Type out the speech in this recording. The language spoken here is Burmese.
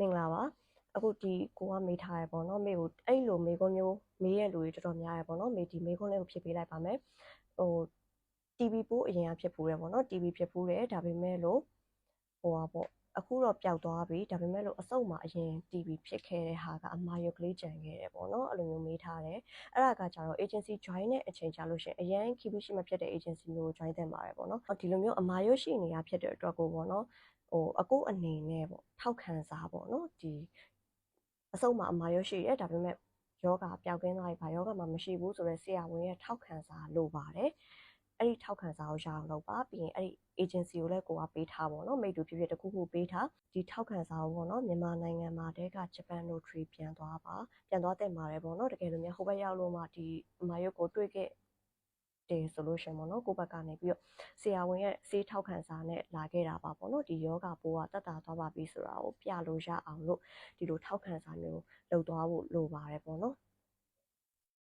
မင်္ဂလာပါအခုဒီကိုကမေးထားရပေါ့နော်မေကိုအဲ့လိုမေခွန်းမျိုးမေးရလူတွေတော်တော်များရပေါ့နော်မေဒီမေခွန်းလေးကိုဖြည့်ပေးလိုက်ပါမယ်ဟို TV ပိုးအရင်ကဖြစ်ဖူးတယ်ပေါ့နော် TV ဖြစ်ဖူးတယ်ဒါပေမဲ့လို့ဟိုပါပေါ့အခုတော့ပျောက်သွားပြီဒါပေမဲ့လို့အစုပ်မှာအရင် TV ဖြစ်ခဲ့တဲ့ဟာကအမာရုပ်ကလေးကြံခဲ့တယ်ပေါ့နော်အဲ့လိုမျိုးမေးထားတယ်အဲ့ဒါကကြတော့ agency join တဲ့အချိန်ကြာလို့ရှင်အရင် keep ရှိမှဖြစ်တဲ့ agency မျိုးကို join တင်ပါတယ်ပေါ့နော်ဒီလိုမျိုးအမာရုပ်ရှိနေတာဖြစ်တဲ့အတွက်ကိုပေါ့နော် ဟိုအကိုအနေနဲ့ပေါ့ထောက်ခံစားပေါ့နော်ဒီအစုပ်မှာအမာရုပ်ရှိရဲဒါပေမဲ့ယောဂပျောက်ကင်းသွားပြီဘာယောဂမှမရှိဘူးဆိုတော့ဆရာဝန်ရဲ့ထောက်ခံစားလိုပါတယ်အဲ့ဒီထောက်ခံစားကိုရအောင်လုပ်ပါပြီးရင်အဲ့ဒီ agency ကိုလည်းကိုကပေးထားပေါ့နော်မိတူဖြစ်ဖြစ်တခုခုပေးထားဒီထောက်ခံစားကိုပေါ့နော်မြန်မာနိုင်ငံမှာတဲကဂျပန်နိုထရီပြန်သွားပါပြန်သွားတဲ့မှာလည်းပေါ့နော်တကယ်လို့များဟိုဘက်ရောက်လို့မှဒီအမာရုပ်ကိုတွေ့ခဲ့ တယ်ဆိုလို့ရှင်ပေါ့နော်ကိုဘက်ကနေပြီးတော့ဆရာဝန်ရဲ့စေးထောက်ခံစာနဲ့လာခဲ့တာပါပေါ့နော်ဒီယောဂပိုးကတက်တာသွားပါပြီဆိုတာကိုပြလို့ရအောင်လို့ဒီလိုထောက်ခံစာမျိုးလုပ်သွားဖို့လိုပါတယ်ပေါ့နော်